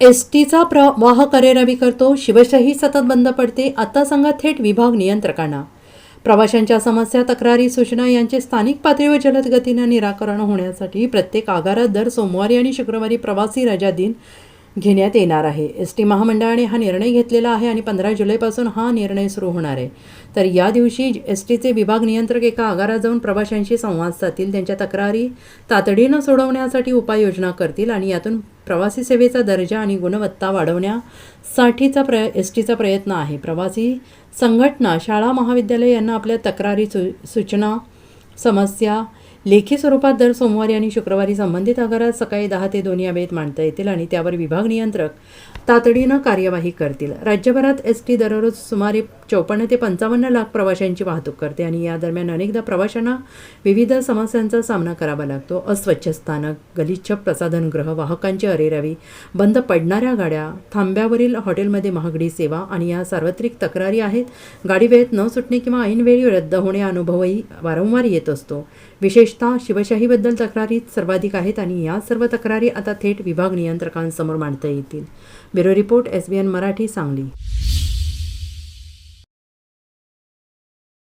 S टीचा प्रवाह करेरवी करतो शिवशाही सतत बंद पडते आता सांगा थेट विभाग नियंत्रकांना. प्रवाशांच्या समस्या तक्रारी सूचना यांचे स्थानिक पातळीवर जलद गतीनं निराकरण होण्यासाठी प्रत्येक आगारात दर सोमवारी आणि शुक्रवारी प्रवासी रजा दिन घेण्यात येणार आहे. एस टी महामंडळाने हा निर्णय घेतलेला आहे आणि पंधरा जुलैपासून हा निर्णय सुरू होणार आहे. तर या दिवशी एस टीचे विभाग नियंत्रक एका आगारात जाऊन प्रवाशांशी संवाद साधतील. त्यांच्या तक्रारी तातडीनं सोडवण्यासाठी उपाययोजना करतील आणि यातून प्रवासी सेवेचा दर्जा आणि गुणवत्ता वाढवण्यासाठीचा प्रय एस टीचा प्रयत्न आहे. प्रवासी संघटना शाळा महाविद्यालय यांना आपल्या तक्रारी सु सूचना समस्या लेखी स्वरूपात दर सोमवारी आणि शुक्रवारी संबंधित आगारात सकाळी दहा ते दोन या वेळेत मांडता येतील आणि त्यावर विभाग नियंत्रक तातडीनं कार्यवाही करतील. राज्यभरात एस टी दररोज सुमारे चौपन्न ते पंचावन्न लाख प्रवाशांची वाहतूक करते आणि या दरम्यान अनेकदा प्रवाशांना विविध समस्यांचा सामना करावा लागतो. अस्वच्छ स्थानक गलिच्छ प्रसाधनगृह वाहकांची अरेरावी बंद पडणाऱ्या गाड्या थांब्यावरील हॉटेलमध्ये महागडी सेवा आणि या सार्वत्रिक तक्रारी आहेत. गाडी वेळेत न सुटणे किंवा ऐनवेळी रद्द होणे अनुभवही वारंवार येत असतो. विशेषतः शिवशाहीबद्दल तक्रारी सर्वाधिक आहेत आणि या सर्व तक्रारी आता थेट विभाग नियंत्रकांसमोर मांडता येतील. Bureau report S B N Marathi Sangli.